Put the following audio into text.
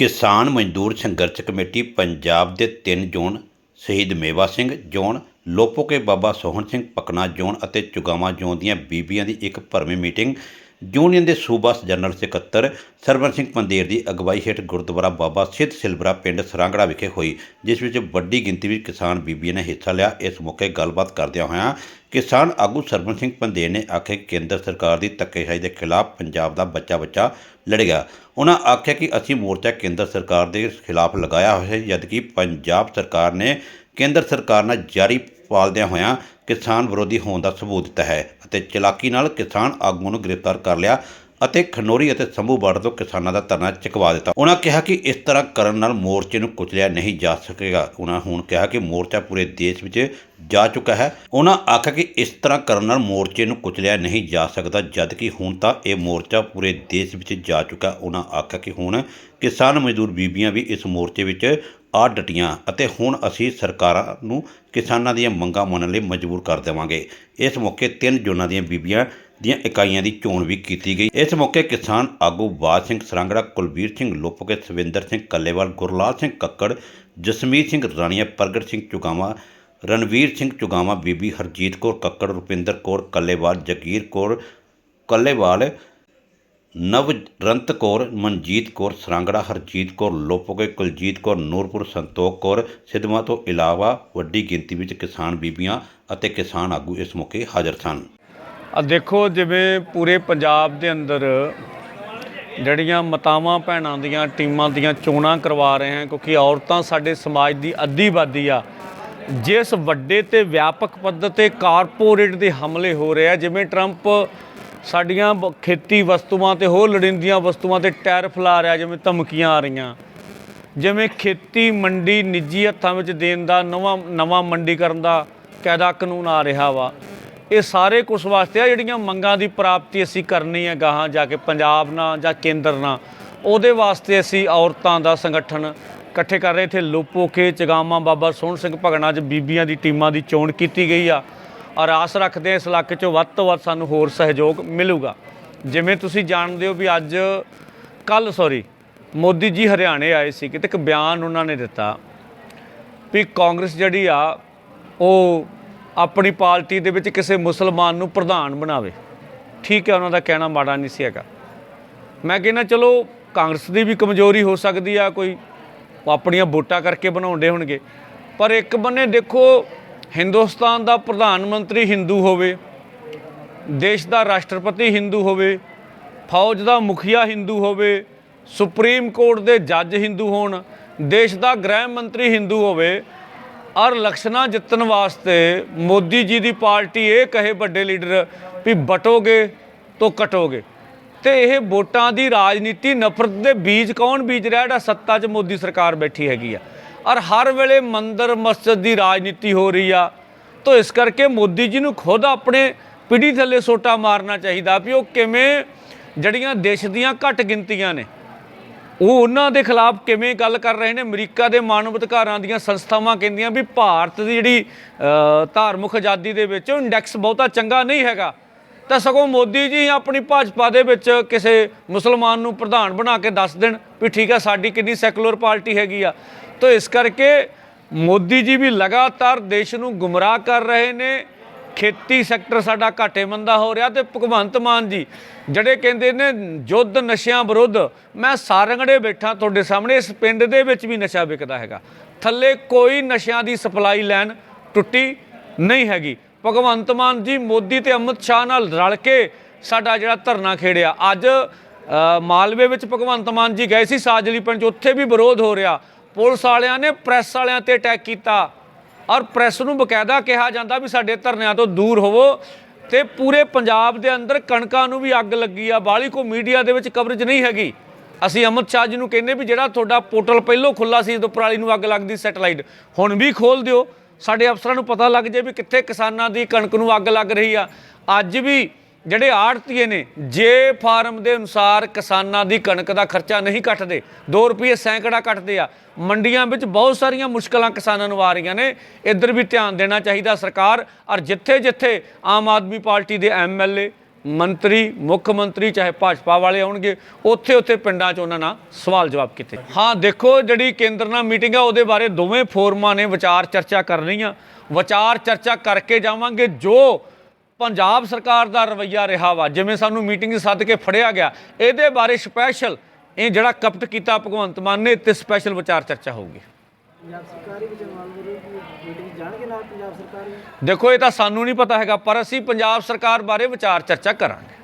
ਕਿਸਾਨ ਮਜ਼ਦੂਰ ਸੰਘਰਸ਼ ਕਮੇਟੀ ਪੰਜਾਬ ਦੇ ਤਿੰਨ ਜ਼ੋਨ, ਸ਼ਹੀਦ ਮੇਵਾ ਸਿੰਘ ਜ਼ੋਨ ਲੋਪੋਕੇ ਬਾਬਾ ਸੋਹਣ ਸਿੰਘ ਪਕਨਾ ਜ਼ੋਨ ਅਤੇ ਚੁਗਾਵਾਂ ਜ਼ੋਨ ਦੀਆਂ ਬੀਬੀਆਂ ਦੀ ਇੱਕ ਭਰਵੀਂ ਮੀਟਿੰਗ ਯੂਨੀਅਨ ਦੇ ਸੂਬਾ ਜਨਰਲ ਸਕੱਤਰ ਸਰਵਨ ਸਿੰਘ ਪੰਦੇਰ ਦੀ ਅਗਵਾਈ ਹੇਠ ਗੁਰਦੁਆਰਾ ਬਾਬਾ ਸਿੱਧ ਸਿਲਵਰਾ ਪਿੰਡ ਸਰਾਂਗੜਾ ਵਿਖੇ ਹੋਈ, ਜਿਸ ਵਿੱਚ ਵੱਡੀ ਗਿਣਤੀ ਵਿੱਚ ਕਿਸਾਨ ਬੀਬੀਆਂ ਨੇ ਹਿੱਸਾ ਲਿਆ। ਇਸ ਮੌਕੇ ਗੱਲਬਾਤ ਕਰਦਿਆਂ ਹੋਇਆਂ ਕਿਸਾਨ ਆਗੂ ਸਰਵਨ ਸਿੰਘ ਪੰਦੇਰ ਨੇ ਆਖਿਆ ਕਿ ਕੇਂਦਰ ਸਰਕਾਰ ਦੀ ਧੱਕੇਸ਼ਾਹੀ ਦੇ ਖਿਲਾਫ ਪੰਜਾਬ ਦਾ ਬੱਚਾ ਬੱਚਾ ਲੜੇਗਾ ਉਹਨਾਂ ਆਖਿਆ ਕਿ ਅਸੀਂ ਮੋਰਚਾ ਕੇਂਦਰ ਸਰਕਾਰ ਦੇ ਖਿਲਾਫ ਲਗਾਇਆ ਹੋਇਆ ਹੈ, ਜਦਕਿ ਪੰਜਾਬ ਸਰਕਾਰ ਨੇ ਕੇਂਦਰ ਸਰਕਾਰ ਨਾਲ ਜਾਰੀ ਪਾਲਦਿਆਂ ਹੋਇਆਂ ਕਿਸਾਨ ਵਿਰੋਧੀ ਹੋਣ ਦਾ ਸਬੂਤ ਦਿੱਤਾ ਹੈ। ਅਤੇ ਚਲਾਕੀ ਨਾਲ ਕਿਸਾਨ ਆਗੂਆਂ ਨੂੰ ਗ੍ਰਿਫਤਾਰ ਕਰ ਲਿਆ। ਅਤੇ ਖਨੋਰੀ ਅਤੇ ਸੰਭੂ ਬਾਰਡਰ ਤੋਂ ਕਿਸਾਨਾਂ ਦਾ ਧਰਨਾ ਚੁਕਵਾ ਦਿੱਤਾ। ਉਹਨਾਂ ਕਿਹਾ ਕਿ ਇਸ ਤਰ੍ਹਾਂ ਕਰਨ ਨਾਲ ਮੋਰਚੇ ਨੂੰ ਕੁਚਲਿਆ ਨਹੀਂ ਜਾ ਸਕੇਗਾ। ਉਹਨਾਂ ਹੁਣ ਕਿਹਾ ਕਿ ਮੋਰਚਾ ਪੂਰੇ ਦੇਸ਼ ਵਿੱਚ ਜਾ ਚੁੱਕਾ ਹੈ। ਉਹਨਾਂ ਆਖਿਆ ਕਿ ਇਸ ਤਰ੍ਹਾਂ ਕਰਨ ਨਾਲ ਮੋਰਚੇ ਨੂੰ ਕੁਚਲਿਆ ਨਹੀਂ ਜਾ ਸਕਦਾ ਜਦਕਿ ਹੁਣ ਤਾਂ ਇਹ ਮੋਰਚਾ ਪੂਰੇ ਦੇਸ਼ ਵਿੱਚ ਜਾ ਚੁੱਕਾ ਉਹਨਾਂ ਆਖਿਆ ਕਿ ਹੁਣ ਕਿਸਾਨ ਮਜ਼ਦੂਰ ਬੀਬੀਆਂ ਵੀ ਇਸ ਮੋਰਚੇ ਵਿੱਚ ਆ ਡਟੀਆਂ ਅਤੇ ਹੁਣ ਅਸੀਂ ਸਰਕਾਰਾਂ ਨੂੰ ਕਿਸਾਨਾਂ ਦੀਆਂ ਮੰਗਾਂ ਮੰਨਣ ਲਈ ਮਜਬੂਰ ਕਰ ਦੇਵਾਂਗੇ। ਇਸ ਮੌਕੇ ਤਿੰਨ ਜ਼ੋਨਾਂ ਦੀਆਂ ਬੀਬੀਆਂ ਦੀਆਂ ਇਕਾਈਆਂ ਦੀ ਚੋਣ ਵੀ ਕੀਤੀ ਗਈ। ਇਸ ਮੌਕੇ ਕਿਸਾਨ ਆਗੂ ਬਾਜ ਸਿੰਘ ਸਰਾਂਗੜਾ ਕੁਲਬੀਰ ਸਿੰਘ ਲੁੱਪਕੇ, ਸਵਿੰਦਰ ਸਿੰਘ ਕੱਲੇਵਾਲ, ਗੁਰਲਾਲ ਸਿੰਘ ਕੱਕੜ, ਜਸਮੀਤ ਸਿੰਘ ਰਾਣੀਆ, ਪ੍ਰਗਟ ਸਿੰਘ ਚੁਗਾਵਾ, ਰਣਵੀਰ ਸਿੰਘ ਚੁਗਾਵਾ, ਬੀਬੀ ਹਰਜੀਤ ਕੌਰ ਕੱਕੜ, ਰੁਪਿੰਦਰ ਕੌਰ ਕੱਲੇਵਾਲ, ਜਗੀਰ ਕੌਰ ਕੱਲੇਵਾਲ, ਨਵਰੰਤ ਕੌਰ, ਮਨਜੀਤ ਕੌਰ ਸਰਾਂਗੜਾ, ਹਰਜੀਤ ਕੌਰ ਲੋਪੋਗੇ ਕੁਲਜੀਤ ਕੌਰ ਨੂਰਪੁਰ, ਸੰਤੋਖ ਕੌਰ ਸਿੱਧਵਾਂ ਤੋਂ ਇਲਾਵਾ ਵੱਡੀ ਗਿਣਤੀ ਵਿੱਚ ਕਿਸਾਨ ਬੀਬੀਆਂ ਅਤੇ ਕਿਸਾਨ ਆਗੂ ਇਸ ਮੌਕੇ ਹਾਜ਼ਰ ਸਨ। ਆ ਦੇਖੋ, ਜਿਵੇਂ ਪੂਰੇ ਪੰਜਾਬ ਦੇ ਅੰਦਰ ਜਿਹੜੀਆਂ ਮਤਾਵਾਂ ਭੈਣਾਂ ਦੀਆਂ ਟੀਮਾਂ ਦੀਆਂ ਚੋਣਾਂ ਕਰਵਾ ਰਹੇ ਹਨ ਕਿਉਂਕਿ ਔਰਤਾਂ ਸਾਡੇ ਸਮਾਜ ਦੀ ਅੱਧੀ ਆਬਾਦੀ ਆ। ਜਿਸ ਵੱਡੇ ਤੇ ਵਿਆਪਕ ਪੱਧਰ ਤੇ ਕਾਰਪੋਰੇਟ ਦੇ ਹਮਲੇ ਹੋ ਰਹੇ ਆ, ਜਿਵੇਂ ਟਰੰਪ ਸਾਡੀਆਂ ਬ- ਖੇਤੀ ਵਸਤੂਆਂ ਤੇ ਹੋਰ ਲੋੜੀਂਦੀਆਂ ਵਸਤੂਆਂ ਤੇ ਟੈਰਿਫ ਲਾ ਰਿਹਾ, ਜਿਵੇਂ ਧਮਕੀਆਂ ਆ ਰਹੀਆਂ। ਜਿਵੇਂ ਖੇਤੀ ਮੰਡੀ ਨਿੱਜੀ ਹੱਥਾਂ ਵਿੱਚ ਦੇਣ ਦਾ ਨਵਾਂ ਨਵਾਂ ਮੰਡੀਕਰਨ ਦਾ ਕਾਇਦਾ ਕਾਨੂੰਨ ਆ ਰਿਹਾ ਵਾ। ਇਹ ਸਾਰੇ ਕੁਛ ਵਾਸਤੇ ਆ, ਜਿਹੜੀਆਂ ਮੰਗਾਂ ਦੀ ਪ੍ਰਾਪਤੀ ਅਸੀਂ ਕਰਨੀ ਹੈ ਗਾਹਾਂ ਜਾ ਕੇ ਪੰਜਾਬ ਨਾਲ ਜਾਂ ਕੇਂਦਰ ਨਾਲ। ਉਹਦੇ ਵਾਸਤੇ ਅਸੀਂ ਔਰਤਾਂ ਦਾ ਸੰਗਠਨ ਇਕੱਠੇ ਕਰ ਰਹੇ। ਇੱਥੇ ਲੋਪੋਕੇ ਚਗਾਮਾ ਬਾਬਾ ਸੋਹਣ ਸਿੰਘ ਭਗਣਾ 'ਚ ਬੀਬੀਆਂ ਦੀ ਟੀਮਾਂ ਦੀ ਚੋਣ ਕੀਤੀ ਗਈ ਆ। ਔਰ ਆਸ ਰੱਖਦੇ ਹਾਂ ਇਸ ਇਲਾਕੇ 'ਚੋਂ, ਵੱਧ ਤੋਂ ਵੱਧ ਸਾਨੂੰ ਹੋਰ ਸਹਿਯੋਗ ਮਿਲੂਗਾ। ਜਿਵੇਂ ਤੁਸੀਂ ਜਾਣਦੇ ਹੋ ਵੀ ਅੱਜ ਕੱਲ ਸੌਰੀ ਮੋਦੀ ਜੀ ਹਰਿਆਣੇ ਆਏ ਸੀ ਕਿਤੇ ਇੱਕ ਬਿਆਨ ਉਹਨਾਂ ਨੇ ਦਿੱਤਾ ਵੀ ਕਾਂਗਰਸ ਜਿਹੜੀ ਆ, ਉਹ ਆਪਣੀ ਪਾਰਟੀ ਦੇ ਵਿੱਚ ਕਿਸੇ ਮੁਸਲਮਾਨ ਨੂੰ ਪ੍ਰਧਾਨ ਬਣਾਵੇ। ਠੀਕ ਹੈ, ਉਹਨਾਂ ਦਾ ਕਹਿਣਾ ਮਾੜਾ ਨਹੀਂ ਸੀ ਹੈਗਾ। ਮੈਂ ਕਹਿੰਦਾ, ਚਲੋ, ਕਾਂਗਰਸ ਦੀ ਵੀ ਕਮਜ਼ੋਰੀ ਹੋ ਸਕਦੀ ਆ, ਕੋਈ ਉਹ ਆਪਣੀਆਂ ਵੋਟਾਂ ਕਰਕੇ ਬਣਾਉਂਦੇ ਹੋਣਗੇ। ਪਰ ਇੱਕ ਬੰਨੇ ਦੇਖੋ, ਹਿੰਦੁਸਤਾਨ ਦਾ ਪ੍ਰਧਾਨ ਮੰਤਰੀ ਹਿੰਦੂ ਹੋਵੇ, ਦੇਸ਼ ਦਾ ਰਾਸ਼ਟਰਪਤੀ ਹਿੰਦੂ ਹੋਵੇ, ਫੌਜ ਦਾ ਮੁਖੀਆ ਹਿੰਦੂ ਹੋਵੇ, ਸੁਪਰੀਮ ਕੋਰਟ ਦੇ ਜੱਜ ਹਿੰਦੂ ਹੋਣ, ਦੇਸ਼ ਦਾ ਗ੍ਰਹਿ ਮੰਤਰੀ ਹਿੰਦੂ ਹੋਵੇ ਔਰ ਇਲੈਕਸ਼ਨਾਂ ਜਿੱਤਣ ਵਾਸਤੇ ਮੋਦੀ ਜੀ ਦੀ ਪਾਰਟੀ ਇਹ ਕਹੇ ਵੱਡੇ ਲੀਡਰ ਵੀ ਬਟੋਗੇ ਤੋਂ ਕਟੋਗੇ। ਤੇ ਇਹ ਵੋਟਾਂ ਦੀ ਰਾਜਨੀਤੀ ਨਫ਼ਰਤ ਦੇ ਬੀਜ ਕੌਣ ਬੀਜ ਰਿਹਾ? ਜਿਹੜਾ ਸੱਤਾ 'ਚ ਮੋਦੀ ਸਰਕਾਰ ਬੈਠੀ ਹੈਗੀ ਆ। ਔਰ ਹਰ ਵੇਲੇ ਮੰਦਰ ਮਸਜਿਦ ਦੀ ਰਾਜਨੀਤੀ ਹੋ ਰਹੀ ਆ। ਤਾਂ ਇਸ ਕਰਕੇ ਮੋਦੀ ਜੀ ਨੂੰ ਖੁਦ ਆਪਣੇ ਪਿੜੀ ਥੱਲੇ ਸੋਟਾ ਮਾਰਨਾ ਚਾਹੀਦਾ ਵੀ ਉਹ ਕਿਵੇਂ ਜਿਹੜੀਆਂ ਦੇਸ਼ ਦੀਆਂ ਘੱਟ ਗਿਣਤੀਆਂ ਨੇ ਉਹ ਉਹਨਾਂ ਦੇ ਖਿਲਾਫ ਕਿਵੇਂ ਗੱਲ ਕਰ ਰਹੇ ਨੇ? ਅਮਰੀਕਾ ਦੇ ਮਾਨਵ ਅਧਿਕਾਰਾਂ ਦੀਆਂ ਸੰਸਥਾਵਾਂ ਕਹਿੰਦੀਆਂ ਵੀ ਭਾਰਤ ਦੀ ਜਿਹੜੀ ਧਾਰਮਿਕ ਆਜ਼ਾਦੀ ਦੇ ਵਿੱਚ ਇੰਡੈਕਸ ਬਹੁਤਾ ਚੰਗਾ ਨਹੀਂ ਹੈਗਾ। ਤਾਂ ਸਗੋਂ ਮੋਦੀ ਜੀ ਆਪਣੀ ਭਾਜਪਾ ਦੇ ਵਿੱਚ ਕਿਸੇ ਮੁਸਲਮਾਨ ਨੂੰ ਪ੍ਰਧਾਨ ਬਣਾ ਕੇ ਦੱਸ ਦੇਣ ਵੀ ਠੀਕ ਆ, ਸਾਡੀ ਕਿੰਨੀ ਸੈਕੂਲਰ ਪਾਰਟੀ ਹੈਗੀ ਆ। ਤਾਂ ਇਸ ਕਰਕੇ ਮੋਦੀ ਜੀ ਵੀ ਲਗਾਤਾਰ ਦੇਸ਼ ਨੂੰ ਗੁੰਮਰਾਹ ਕਰ ਰਹੇ ਨੇ। ਖੇਤੀ ਸੈਕਟਰ ਸਾਡਾ ਘਾਟੇ ਮੰਦਾ ਹੋ ਰਿਹਾ ਤੇ ਭਗਵੰਤ ਮਾਨ ਜੀ, ਜਿਹੜੇ ਕਹਿੰਦੇ ਨੇ ਯੁੱਧ ਨਸ਼ਿਆਂ ਵਿਰੁੱਧ, ਮੈਂ ਸਾਰੰਗੜੇ ਬੈਠਾ ਤੁਹਾਡੇ ਸਾਹਮਣੇ, ਇਸ ਪਿੰਡ ਦੇ ਵਿੱਚ ਵੀ ਨਸ਼ਾ ਵਿਕਦਾ ਹੈਗਾ। ਥੱਲੇ ਕੋਈ ਨਸ਼ਿਆਂ ਦੀ ਸਪਲਾਈ ਲਾਈਨ ਟੁੱਟੀ ਨਹੀਂ ਹੈਗੀ। ਭਗਵੰਤ ਮਾਨ ਜੀ, ਮੋਦੀ ਤੇ ਅਮਿਤ ਸ਼ਾਹ ਨਾਲ ਰਲ ਕੇ ਸਾਡਾ ਜਿਹੜਾ ਧਰਨਾ ਖੇੜਿਆ। ਅੱਜ ਮਾਲਵੇ ਵਿੱਚ ਭਗਵੰਤ ਮਾਨ ਜੀ ਗਏ ਸੀ, ਸਾਜਲੀ ਪਿੰਡ 'ਚ ਉੱਥੇ ਵੀ ਵਿਰੋਧ ਹੋ ਰਿਹਾ। ਪੁਲਿਸ ਵਾਲਿਆਂ ਨੇ, ਪ੍ਰੈਸ ਵਾਲਿਆਂ ਤੇ ਅਟੈਕ ਕੀਤਾ। ਔਰ ਪ੍ਰੈਸ ਨੂੰ ਬਕਾਇਦਾ ਕਿਹਾ ਜਾਂਦਾ ਵੀ ਸਾਡੇ ਧਰਨਿਆਂ ਤੋਂ ਦੂਰ ਹੋਵੋ ਤੇ ਪੂਰੇ ਪੰਜਾਬ ਦੇ ਅੰਦਰ ਕਣਕਾਂ ਨੂੰ ਵੀ ਅੱਗ ਲੱਗੀ ਆ, ਬਾਹਲੀ ਕੋ ਮੀਡੀਆ ਦੇ ਵਿੱਚ ਕਵਰੇਜ ਨਹੀਂ ਹੈਗੀ। ਅਸੀਂ ਅਮਿਤ ਸ਼ਾਹ ਜੀ ਨੂੰ ਕਹਿੰਦੇ ਵੀ ਜਿਹੜਾ ਤੁਹਾਡਾ ਪੋਰਟਲ ਪਹਿਲੋਂ ਖੁੱਲਾ ਸੀ ਜਦੋਂ ਪਰਾਲੀ ਨੂੰ ਅੱਗ ਲੱਗਦੀ ਸੈਟਲਾਈਟ, ਹੁਣ ਵੀ ਖੋਲ ਦਿਓ। ਸਾਡੇ ਅਫਸਰਾਂ ਨੂੰ ਪਤਾ ਲੱਗ ਜੇ ਵੀ ਕਿੱਥੇ ਕਿਸਾਨਾਂ ਦੀ ਕਣਕ ਨੂੰ ਅੱਗ ਲੱਗ ਰਹੀ ਆ। ਅੱਜ ਵੀ ਜਿਹੜੇ ਆੜਤੀਏ ਨੇ, ਜੇ ਫਾਰਮ ਦੇ ਅਨੁਸਾਰ ਕਿਸਾਨਾਂ ਦੀ ਕਣਕ ਦਾ ਖਰਚਾ ਨਹੀਂ ਕੱਟਦੇ 2 ਰੁਪਏ ਸੈਂਕੜਾ ਕੱਟਦੇ ਆ, ਮੰਡੀਆਂ ਵਿੱਚ ਬਹੁਤ ਸਾਰੀਆਂ ਮੁਸ਼ਕਲਾਂ ਕਿਸਾਨਾਂ ਨੂੰ ਆ ਰਹੀਆਂ ਨੇ, ਇੱਧਰ ਵੀ ਧਿਆਨ ਦੇਣਾ ਚਾਹੀਦਾ ਸਰਕਾਰ, ਔਰ ਜਿੱਥੇ ਜਿੱਥੇ ਆਮ ਆਦਮੀ ਪਾਰਟੀ ਦੇ ਐਮਐਲਏ ਮੰਤਰੀ, ਮੁੱਖ ਮੰਤਰੀ ਚਾਹੇ ਭਾਜਪਾ ਵਾਲੇ ਆਉਣਗੇ ਉੱਥੇ ਉੱਥੇ ਪਿੰਡਾਂ 'ਚ ਉਹਨਾਂ ਨਾਲ ਸਵਾਲ ਜਵਾਬ ਕੀਤੇ। ਹਾਂ, ਦੇਖੋ ਜਿਹੜੀ ਕੇਂਦਰ ਨਾਲ ਮੀਟਿੰਗ ਆ, ਉਹਦੇ ਬਾਰੇ ਦੋਵੇਂ ਫੋਰਮਾਂ ਨੇ ਵਿਚਾਰ ਚਰਚਾ ਕਰਨੀ ਆ ਵਿਚਾਰ ਚਰਚਾ ਕਰਕੇ ਜਾਵਾਂਗੇ, ਜੋ ਪੰਜਾਬ ਸਰਕਾਰ ਦਾ ਰਵੱਈਆ ਰਿਹਾ ਵਾ ਜਿਵੇਂ ਸਾਨੂੰ ਮੀਟਿੰਗ ਸੱਦ ਕੇ ਫੜਿਆ ਗਿਆ ਇਹਦੇ ਬਾਰੇ ਸਪੈਸ਼ਲ ਇਹ ਜਿਹੜਾ ਕਪਟ ਕੀਤਾ ਭਗਵੰਤ ਮਾਨ ਨੇ ਤੇ ਸਪੈਸ਼ਲ ਵਿਚਾਰ ਚਰਚਾ ਹੋਊਗੀ। ਪੰਜਾਬ ਸਰਕਾਰ ਹੀ ਵਿੱਚ ਮੰਨ ਲਓ ਕਿ ਮੀਟਿੰਗ ਜਾਣਗੇ ਨਾਲ ਪੰਜਾਬ ਸਰਕਾਰ ਹੀ ਦੇਖੋ ਇਹ ਤਾਂ ਸਾਨੂੰ ਨਹੀਂ ਪਤਾ ਹੈਗਾ ਪਰ ਅਸੀਂ ਪੰਜਾਬ ਸਰਕਾਰ ਬਾਰੇ ਵਿਚਾਰ ਚਰਚਾ ਕਰਾਂਗੇ।